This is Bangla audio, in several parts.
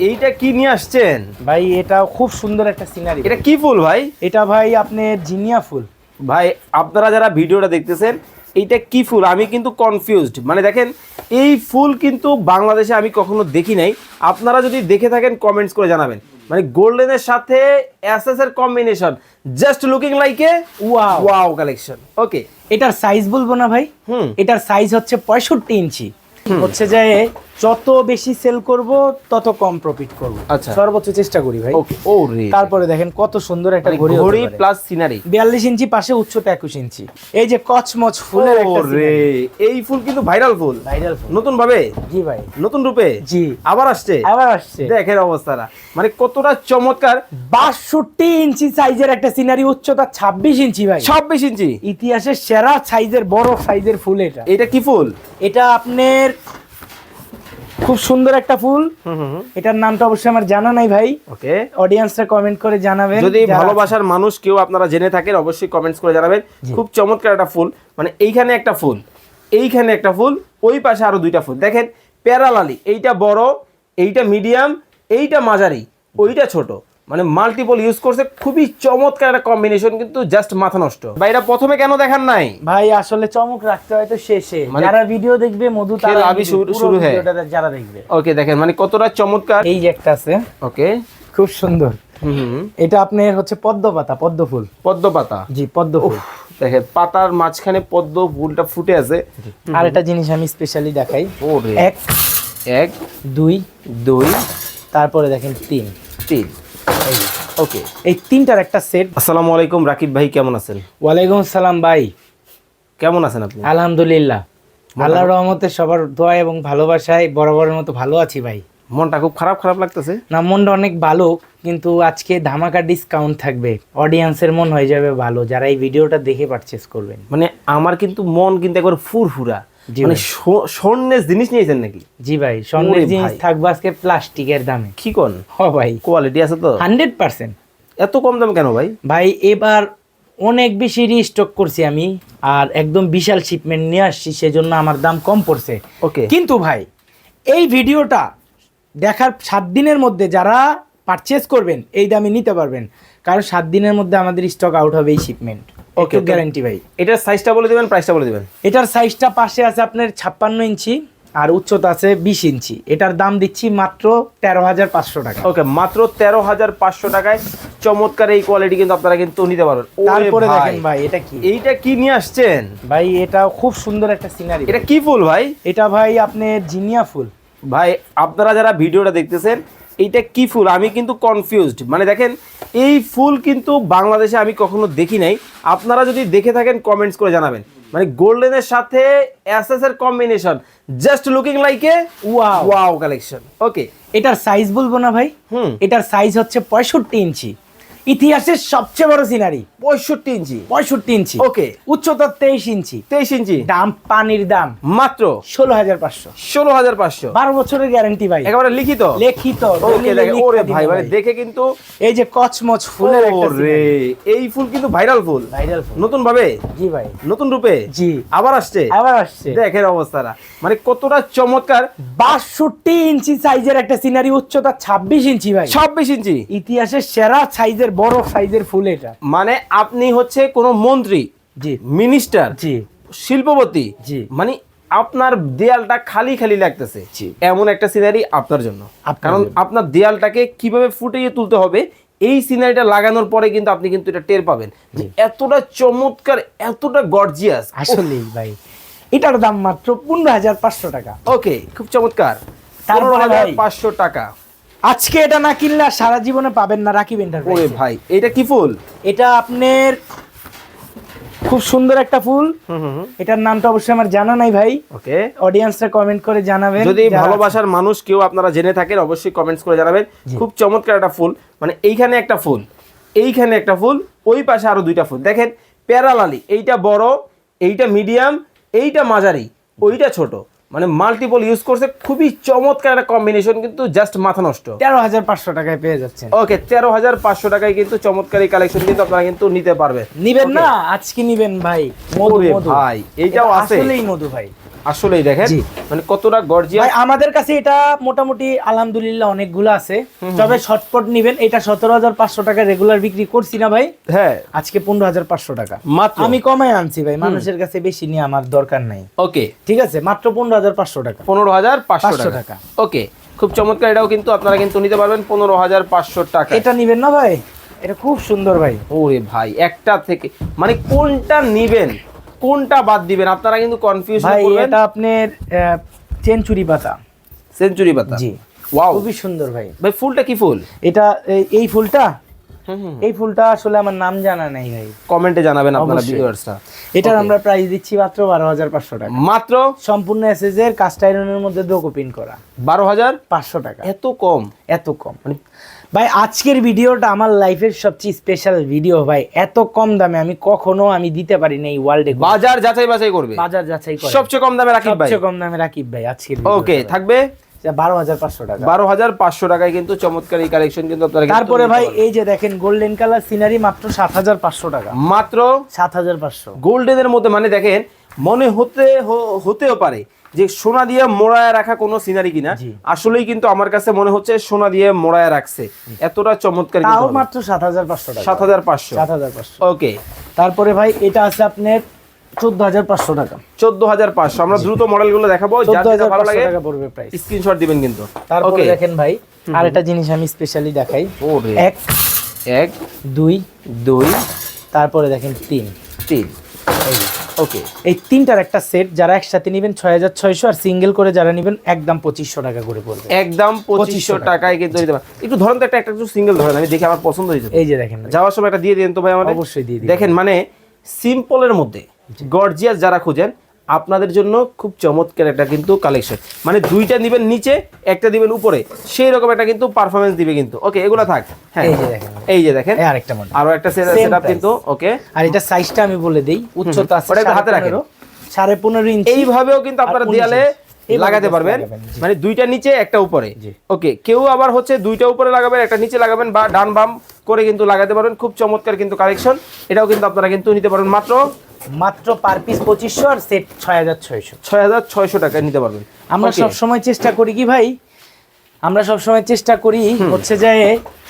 এইটা কি নিয়ে আসছেন? ভাই এটা খুব সুন্দর একটা সিনারি এটা কি ফুল ভাই? এটা ভাই আপনার জিনিয়া ফুল। ভাই আপনারা যারা ভিডিওটা দেখতেছেন এইটা কি ফুল? আমি কিন্তু কনফিউজড মানে দেখেন এই ফুল কিন্তু বাংলাদেশে আমি কখনো দেখি নাই। আপনারা যদি দেখে থাকেন কমেন্টস করে জানাবেন। মানে গোল্ডেনের সাথে এসএস এর combination just looking like a Wow. Wow collection okay এটার সাইজ বলব না ভাই। হুম। এটার সাইজ হচ্ছে পঁয়ষট্টি ইঞ্চি। হচ্ছে যে যত বেশি সেল করব তত কম প্রফিট করব। আচ্ছা। সর্বোচ্চ চেষ্টা করি ভাই। ওকে ও রে তারপরে দেখেন কত সুন্দর একটা মানে ঘড়ি ঘড়ি প্লাস সিনারি বিয়াল্লিশ ইঞ্চি পাশে উচ্চতা একুশ ইঞ্চি। এই যে কচমচ ফুলের একটা রে এই ফুল কিন্তু ভাইরাল ফুল। ভাইরাল ফুল। নতুন ভাবে? জি ভাই। নতুন রূপে? জি। আবার আসছে? আবার আসছে। দেখেন অবস্থাটা। মানে কতটা চমৎকার। বাষট্টি ইঞ্চি সাইজের একটা সিনারি উচ্চতা ছাব্বিশ ইঞ্চি ভাই। ছাব্বিশ ইঞ্চি? ইতিহাসের সেরা সাইজের বড় সাইজের ফুল এটা। এটা কি ফুল? এটা আপনার খুব সুন্দর একটা ফুল। হুম হুম এটার নামটা অবশ্যই আমার জানা নাই ভাই। ওকে। অডিয়েন্সরা কমেন্ট করে জানাবেন। যদি ভালোবাসার মানুষ কেউ আপনারা জেনে থাকেন অবশ্যই কমেন্টস করে জানাবেন। খুব চমৎকার একটা ফুল। মানে এইখানে একটা ফুল। এইখানে একটা ফুল। ওই পাশে আরও দুইটা ফুল। দেখেন প্যারালালি। এইটা বড় এইটা মিডিয়াম এইটা মাঝারি ওইটা ছোট। মানে মাল্টিপল ইউজ করছে খুবই চমৎকার একটা কম্বিনেশন কিন্তু জাস্ট মাথা নষ্ট। বা এটা প্রথমে কেন দেখান নাই? ভাই আসলে চমক রাখতে হয় তো শেষে। মানে- যারা ভিডিও দেখবে মধু তারা আবি শুরু-। ভিডিওটা যারা দেখবে। ওকে দেখেন মানে কতটা চমৎকার। এই যে একটা আছে ওকে খুব সুন্দর। এটা আপনার হচ্ছে পদ্ম পাতা পদ্ম ফুল। পদ্ম পাতা? জি পদ্ম ফুল। দেখেন পাতার মাঝখানে পদ্ম ফুলটা ফুটে আছে। আর একটা জিনিস আমি স্পেশালি দেখাই। এক এক দুই দুই তারপরে দেখেন তিন। তিন। ওকে এই তিনটার একটা সেট আসসালামু আলাইকুম রাকিব ভাই কেমন আছেন? ওয়ালাইকুম আসসালাম ভাই। কেমন আছেন আপনি? আলহামদুলিল্লাহ। আল্লাহর রহমতে সবার দোয়া এবং ভালোবাসায় বরাবরের মতো ভালো আছি ভাই। মনটা খুব খারাপ খারাপ লাগতেছে? না মনটা অনেক ভালো কিন্তু আজকে ধামাকা ডিসকাউন্ট থাকবে। অডিয়েন্সের মন হয়ে যাবে ভালো যারা এই ভিডিওটা দেখে পারচেস করবেন। মানে আমার কিন্তু মন কিন্তু একবার ফুরফুরা। মানে স্বর্ণের জিনিস নিয়েছেন নাকি? জি ভাই স্বর্ণের জিনিস। থাকবে আজকে প্লাস্টিকের দামে। কি কোন? হ ভাই। কোয়ালিটি আছে তো। Hundred percent. এত কম দাম কেন ভাই? ভাই এবার অনেক বেশি রিস্টক করছি আমি আর একদম বিশাল শিপমেন্ট নিয়ে আসছি সেজন্য আমার দাম কম পড়ছে। ওকে। কিন্তু ভাই এই ভিডিওটা দেখার সাত দিনের মধ্যে যারা পারচেস করবেন এই দামে নিতে পারবেন। কারণ সাত দিনের মধ্যে আমাদের স্টক আউট হবে এই শিপমেন্ট ওকে. গ্যারান্টি ভাই। এটার সাইজটা বলে দিবেন প্রাইসটা বলে দিবেন? এটার সাইজটা পাশে আছে আপনার ছাপ্পান্ন ইঞ্চি আর উচ্চতা আছে বিশ ইঞ্চি। এটার দাম দিচ্ছি মাত্র তেরো হাজার পাঁচশো টাকা। ওকে মাত্র তেরো হাজার পাঁচশো টাকায় চমৎকার এই কোয়ালিটি কিন্তু আপনারা কিন্তু নিতে পারবেন তারপরে দেখেন ভাই এটা কি? এইটা কি নিয়ে আসছেন? ভাই এটা খুব সুন্দর একটা সিনারি এটা কি ফুল ভাই? এটা ভাই আপনার জিনিয়া ফুল। ভাই আপনারা যারা ভিডিওটা দেখতেছেন এইটা কি ফুল? আমি কিন্তু কনফিউজড মানে দেখেন এই ফুল কিন্তু বাংলাদেশে আমি কখনো দেখি নাই। আপনারা যদি দেখে থাকেন কমেন্টস করে জানাবেন। মানে গোল্ডেনের সাথে এসএস এর combination just looking like a wow wow collection okay এটার সাইজ বলব না ভাই। হুম। এটার সাইজ হচ্ছে পঁয়ষট্টি ইঞ্চি। ইতিহাসের সবচেয়ে বড় সিনারি? পঁয়ষট্টি ইঞ্চি। পঁয়ষট্টি ইঞ্চি। ওকে। উচ্চতা তেইশ ইঞ্চি। তেইশ ইঞ্চি। দাম পানির দাম। মাত্র? ষোলো হাজার পাঁচশো। ষোলো হাজার পাঁচশো। বারো বছরের গ্যারান্টি ভাই। একেবারে লিখিত? লেখিত। ওরে ভাই মানে দেখে কিন্তু এই যে কচমচ ফুলের একটা এই ফুল কিন্তু ভাইরাল ফুল। ভাইরাল ফুল। নতুন ভাবে জি ভাই। নতুন রূপে? জি। আবার আসছে? আবার আসছে। দেখেন অবস্থাটা। মানে কতটা চমৎকার। বাষট্টি ইঞ্চি সাইজের একটা সিনারি উচ্চতা ছাব্বিশ ইঞ্চি ভাই। ছাব্বিশ ইঞ্চি। ইতিহাসের সেরা সাইজের বড় সাইজের ফুল এটা। মানে আপনি হচ্ছে কোনো মন্ত্রী জি। মিনিস্টার জি। শিল্পপতি জি। মানে আপনার দেয়ালটা খালি খালি লাগতেছে। এমন একটা সিনারি আপনার জন্য। কারণ আপনার দেয়ালটাকে কীভাবে ফুটিয়ে তুলতে হবে এই সিনারিটা লাগানোর পরে কিন্তু আপনি কিন্তু এটা টের পাবেন যে এতটা চমৎকার এতটা গর্জিয়াস আসলেই ভাই। এটার দাম মাত্র পনেরো হাজার পাঁচশো টাকা। ওকে খুব চমৎকার। পনেরো হাজার। পাঁচশো টাকা। আজকে এটা না কিনলে আর সারা জীবনে পাবেন না রাকিব ওরে ভাই এটা কি ফুল? এটা আপনার খুব সুন্দর একটা ফুল। হুম হুম হুম। এটার নামটা অবশ্যই আমার জানা নাই ভাই। ওকে। অডিয়েন্সরা কমেন্ট করে জানাবেন। যদি ভালোবাসার মানুষ কেউ আপনারা জেনে থাকেন অবশ্যই কমেন্টস করে জানাবেন। খুব চমৎকার একটা ফুল। মানে এইখানে একটা ফুল। এইখানে একটা ফুল। ওই পাশে আরও দুইটা ফুল। দেখেন প্যারালালি। এইটা বড় এইটা মিডিয়াম এইটা মাঝারি ওইটা ছোট। মানে মাল্টিপল ইউজ করছে খুবই চমৎকার একটা কম্বিনেশন কিন্তু জাস্ট মাথা নষ্ট। তেরো হাজার পাঁচশো টাকায় পেয়ে যাচ্ছে ওকে তেরো হাজার পাঁচশো টাকায় কিন্তু চমৎকার এই কালেকশন কিন্তু আপনারা কিন্তু নিতে পারবেন। নিবেন না? আজকে নিবেন ভাই। মধু ভাই, এইটাও আসলেই মধু ভাই। আসলেই দেখেন মানে কতটা গর্জিয়াস ভাই আমাদের কাছে এটা মোটামুটি আলহামদুলিল্লাহ অনেকগুলো আছে। তবে শর্টপট নিবেন এটা সতেরো হাজার পাঁচশো টাকা রেগুলার বিক্রি করছি না ভাই। হ্যাঁ। আজকে পনেরো হাজার পাঁচশো টাকা। মাত্র? আমি কমাই আনছি ভাই মানুষের কাছে বেশি নিয়ে আমার দরকার নাই। ওকে। ঠিক আছে? মাত্র পনেরো হাজার পাঁচশো টাকা। পনেরো হাজার পাঁচশো টাকা। টাকা। ওকে। খুব চমৎকার এটাও কিন্তু আপনারা কিন্তু নিতে পারবেন পনেরো হাজার পাঁচশো টাকা। এটা নিবেন না ভাই? এটা খুব সুন্দর ভাই। ওরে ভাই একটা থেকে মানে কোনটা নিবেন? কোনটা বাদ দিবেন? আপনারা কিন্তু কনফিউজ ভাই করবেন এটা আপনার সেঞ্চুরি পাতা। সেঞ্চুরি পাতা? জি। ওয়াও খুবই সুন্দর ভাই। ভাই ফুলটা কি ফুল? এটা এই- ফুলটা এই ফুলটা আসলে আমার নাম জানা নাই ভাই। কমেন্টে জানাবেন আপনারা ভিউয়ার্সরা এটার আমরা প্রাইস দিচ্ছি মাত্র বারো হাজার পাঁচশো টাকা। মাত্র? সম্পূর্ণ এসএস এর কাস্ট আয়রনের মধ্যে ডোকো পিন করা। বারো হাজার পাঁচশো টাকা। এত কম? এত কম। মানে ভাই আজকের ভিডিওটা আমার লাইফের সবচেয়ে স্পেশাল ভিডিও ভাই। এত কম দামে আমি কখনো আমি দিতে পারি না এই ওয়ার্ল্ডে বাজার যাচাই বাছাই করবে? বাজার যাচাই করে। সবচেয়ে কম দামে রাখিব ভাই। সবচেয়ে কম দামে রাকিব ভাই আজকের ওকে থাকবে? বারো হাজার পাঁচশো টাকা। বারো হাজার পাঁচশো টাকায় কিন্তু চমৎকার এই কালেকশন কিন্তু আপনারা তারপরে ভাই এই যে দেখেন গোল্ডেন কালার সিনারি মাত্র সাত হাজার পাঁচশো টাকা। মাত্র সাত হাজার পাঁচশো। গোল্ডেনের মধ্যে মানে দেখেন মনে হতে হতেও পারে যে সোনা দিয়ে মোড়ায় রাখা কোনো সিনারি কিনা আসলেই কিন্তু আমার কাছে মনে হচ্ছে সোনা দিয়ে মোড়ায় রাখছে। এতটা চমৎকার তাও মাত্র সাত হাজার পাঁচশো টাকা। সাত হাজার পাঁচশো। সাত হাজার পাঁচশো। ওকে তারপরে ভাই এটা আছে আপনার চোদ্দ হাজার পাঁচশো টাকা। চোদ্দ হাজার পাঁচশো। আমরা দ্রুত মডেলগুলো দেখাবো চোদ্দ হাজার ভালো লাগে টাকা পড়বে প্রাইস স্ক্রিনশট দিবেন কিন্তু। তারপরে দেখেন ভাই আর একটা জিনিস আমি স্পেশালি দেখাই। এক এক দুই দুই তারপরে দেখেন তিন। তিন। ওকে এই তিনটার একটা সেট যারা একসাথে নেবেন ছয় হাজার ছয়শো আর সিঙ্গেল করে যারা নেবেন একদম পঁচিশশো টাকা করে পড়বে। একদম পঁচিশশো টাকায় কিন্তু একটু ধরেন তো একটা একটা সিঙ্গেল ধরেন আমি দেখি আমার পছন্দ হয়েছে। এই যে দেখেন যাওয়ার সময় একটা দিয়ে দিন তো ভাই আমাদের। অবশ্যই দিয়ে দেখেন মানে সিম্পলের মধ্যে গর্জিয়াস যারা খুঁজেন আপনাদের জন্য খুব চমৎকার একটা কিন্তু কালেকশন মানে দুইটা দিবেন নিচে একটা দিবেন উপরে। সেই রকম একটা কিন্তু পারফরমেন্স দিবে কিন্তু। ওকে এগুলো থাক। হ্যাঁ। এই যে দেখেন। এই যে দেখেন। এই আরেকটা মডেল আরও একটা সেটআপ কিন্তু ওকে আর এটা সাইজটা আমি বলে দেই। উচ্চতা আছে ওটা হাতে রাখেন। পনেরো, সাড়ে পনেরো ইঞ্চি এইভাবেও কিন্তু আপনারা 19 দেয়ালে লাগাতে পারবেন। মানে দুইটা নিচে একটা উপরে। ওকে কেউ আবার হচ্ছে দুইটা উপরে লাগাবেন একটা নিচে লাগাবেন বা ডান বাম করে কিন্তু লাগাতে পারবেন খুব চমৎকার কিন্তু কালেকশন এটাও কিন্তু আপনারা কিন্তু নিতে পারবেন মাত্র মাত্র পার পিস পঁচিশশো আর সেট ছয় হাজার ছয়শো। ছয় হাজার ছয়শো টাকায় নিতে পারবেন। আমরা সবসময় চেষ্টা করি কি ভাই আমরা সব সময় চেষ্টা করি হচ্ছে যে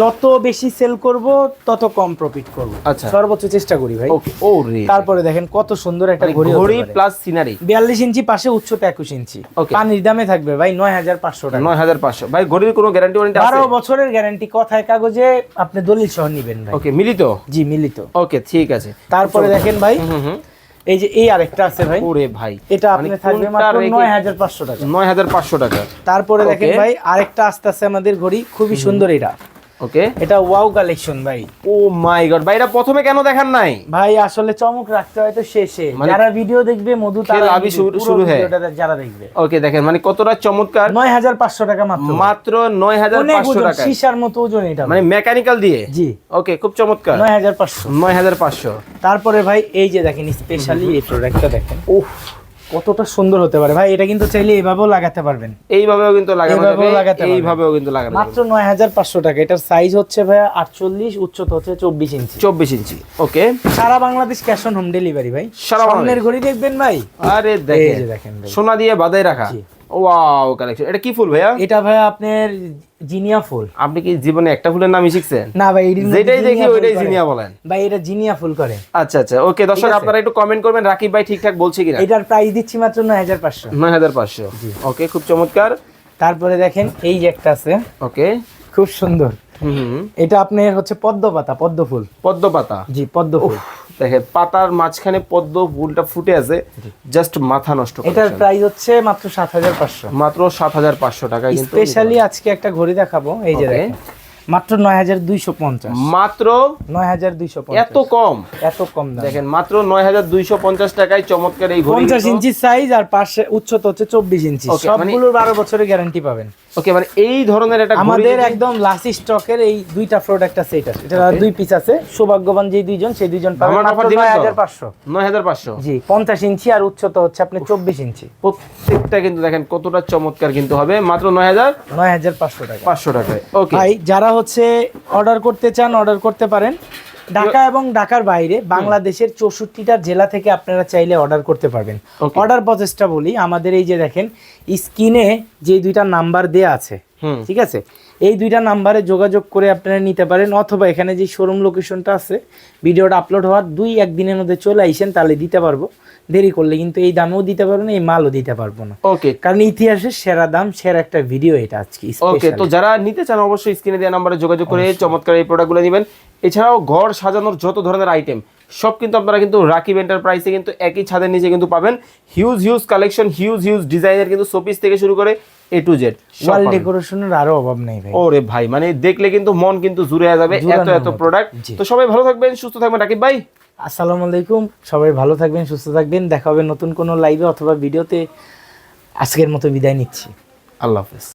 যত বেশি সেল করব তত কম প্রফিট করব। আচ্ছা। সর্বোচ্চ চেষ্টা করি ভাই। ওকে ও রে। তারপরে দেখেন কত সুন্দর একটা মানে ঘড়ি ঘড়ি প্লাস সিনারি বিয়াল্লিশ ইঞ্চি পাশে উচ্চতা একুশ ইঞ্চি। Okay. পানির দামে থাকবে ভাই নয় হাজার পাঁচশো টাকা। নয় হাজার পাঁচশো। ভাই ঘড়ির কোনো গ্যারান্টি ওয়ারেন্টি বারো আছে বছরের গ্যারান্টি কথায় কাগজে আপনি দলিল সহ নিবেন ভাই। ওকে মিলিত? জি মিলিত। ওকে ঠিক আছে। তারপরে দেখেন ভাই। হুম হুম। এই যে এই আরেকটা আছে ভাই। ওরে ভাই। এটা মানে আপনি থাকবে মাত্র রেখে- নয় হাজার পাঁচশো টাকা। নয় হাজার পাঁচশো টাকা। তারপরে দেখেন ভাই আরেকটা আস্তে আস্তে আমাদের ঘড়ি খুবই সুন্দর এটা। ওকে এটা ওয়াও কালেকশন ভাই। ও মাই গড ভাই এটা প্রথমে কেন দেখান নাই? ভাই আসলে চমক রাখতে হয় তো শেষে। মানে- যারা ভিডিও দেখবে মধু তারা আবি শুরু-। ভিডিওটা যারা দেখবে। ওকে দেখেন মানে কতটা চমৎকার। নয় হাজার পাঁচশো টাকা মাত্র। মাত্র নয় হাজার অনেক পাঁচশো ওজন, টাকা সীসার মতো ওজন এটা মানে মেকানিক্যাল দিয়ে? জি। ওকে খুব চমৎকার। নয় হাজার পাঁচশো। নয় হাজার পাঁচশো। তারপরে ভাই এই যে দেখেন স্পেশালি এই প্রোডাক্টটা দেখেন। উফ। কতটা সুন্দর হতে পারে। ভাই এটা কিন্তু চাইলে এইভাবেও লাগাতে পারবেন। এইভাবেও কিন্তু লাগানো এইভাবেও যাবে লাগাতে। এইভাবেও কিন্তু লাগানো মাত্র নয় হাজার পাঁচশো টাকা। এটার সাইজ হচ্ছে ভাই আটচল্লিশ উচ্চতা হচ্ছে চব্বিশ ইঞ্চি। চব্বিশ ইঞ্চি। Okay Sara Bangladesh cash on home delivery ভাই। সারা। স্বর্ণের ঘড়ি দেখবেন ভাই? আরে দেখেন। সোনা দিয়ে বাঁধাই রাখা। ওয়াও কালেকশন এটা কি ফুল ভাইয়া? এটা ভাইয়া আপনার জিনিয়া ফুল। আপনি কি জীবনে একটা ফুলের নামই শিখছেন? না ভাই যেটাই দেখি ওইটাই জিনিয়া বলেন। ভাই এটা জিনিয়া ফুল করে। আচ্ছা আচ্ছা ওকে দর্শক আপনারা একটু কমেন্ট করবেন রাকিব ভাই ঠিকঠাক বলছে কিনা? এটার প্রাইস দিচ্ছি মাত্র নয় হাজার পাঁচশো। নয় হাজার পাঁচশো। ওকে খুব চমৎকার। তারপরে দেখেন এই যে একটা আছে। ওকে। খুব সুন্দর। এটা আপনার হচ্ছে পদ্ম পাতা পদ্ম ফুল। পদ্ম পাতা? জি পদ্ম ফুল। দেখেন পাতার মাঝখানে পদ্ম ফুলটা ফুটে আছে জাস্ট মাথা নষ্ট এটার প্রাইস হচ্ছে মাত্র সাত হাজার পাঁচশো। মাত্র সাত হাজার পাঁচশো কিন্তু স্পেশালি আজকে একটা ঘড়ি দেখাবো এই যে দেখেন। মাত্র নয় হাজার দুইশো পঞ্চাশ। মাত্র নয় হাজার দুইশো এত কম? এত কম দেখেন মাত্র নয় হাজার দুইশো পঞ্চাশ টাকায় চমৎকার এই ঘড়ি পঞ্চাশ ইঞ্চি সাইজ আর পাশে উচ্চতা হচ্ছে চব্বিশ ইঞ্চি। মানে- সবগুলোর বারো বছরের গ্যারান্টি পাবেন। ওকে মানে এই ধরনের একটা আমাদের একদম লাস্ট স্টকের এই দুইটা প্রোডাক্ট আছে। এটা দুই পিস আছে। সৌভাগ্যবান যে দুইজন সেই দুইজন পাবেন ধামাকা মাত্র offer দিবেন নয় তো? হাজার পাঁচশো। নয় হাজার পাঁচশো? জি পঞ্চাশ ইঞ্চি আর উচ্চতা হচ্ছে আপনি চব্বিশ ইঞ্চি। প্রত্যেকটা কিন্তু দেখেন কতটা চমৎকার কিন্তু হবে। মাত্র নয় হাজার নয় হাজার পাঁচশো টাকা। পাঁচশো টাকায়। ওকে ভাই যারা হচ্ছে অর্ডার করতে চান অর্ডার করতে পারেন। ঢাকা এবং ঢাকার বাইরে বাংলাদেশের চৌষট্টিটা জেলা থেকে আপনারা চাইলে অর্ডার করতে পারবেন। অর্ডার প্রসেসটা বলি আমাদের এই যে দেখেন স্ক্রিনে যে দুইটা নাম্বার দেয়া আছে ঠিক আছে? এই দুইটা নাম্বারে যোগাযোগ করে আপনারা নিতে পারেন অথবা এখানে যে শোরুম লোকেশনটা আছে ভিডিওটা আপলোড হওয়ার দুই একদিনের মধ্যে চলে আইসেন তাহলে দিতে পারব। দেরি করলে কিন্তু এই দামেও দিতে পারব না এই মালও দিতে পারব না। ওকে কারণ ইতিহাসের সেরা দাম সেরা একটা ভিডিও এটা আজকে ওকে। তো যারা নিতে চান অবশ্যই স্ক্রিনে দেওয়া নাম্বারে যোগাযোগ করে চমৎকার এই প্রোডাক্টগুলো নেবেন। এছাড়াও ঘর সাজানোর যত ধরনের আইটেম সব কিন্তু আপনারা কিন্তু রাকিব এন্টারপ্রাইসে কিন্তু একই ছাদের নিচে কিন্তু পাবেন। Huge huge collection huge huge ডিজাইনের কিন্তু শোপিস থেকে শুরু করে এ টু জেড ওয়াল ডেকোরেশনের আরও অভাব নেই ভাই। ওরে ভাই মানে দেখলে কিন্তু মন কিন্তু জুড়ে যাবে এত এত প্রোডাক্ট তো সবাই ভালো থাকবেন সুস্থ থাকবেন। রাকিব ভাই। আসসালামু আলাইকুম। সবাই ভালো থাকবেন সুস্থ থাকবেন। দেখা হবে নতুন কোনো লাইভে অথবা ভিডিওতে আজকের মতো বিদায় নিচ্ছি। আল্লাহ হাফেজ।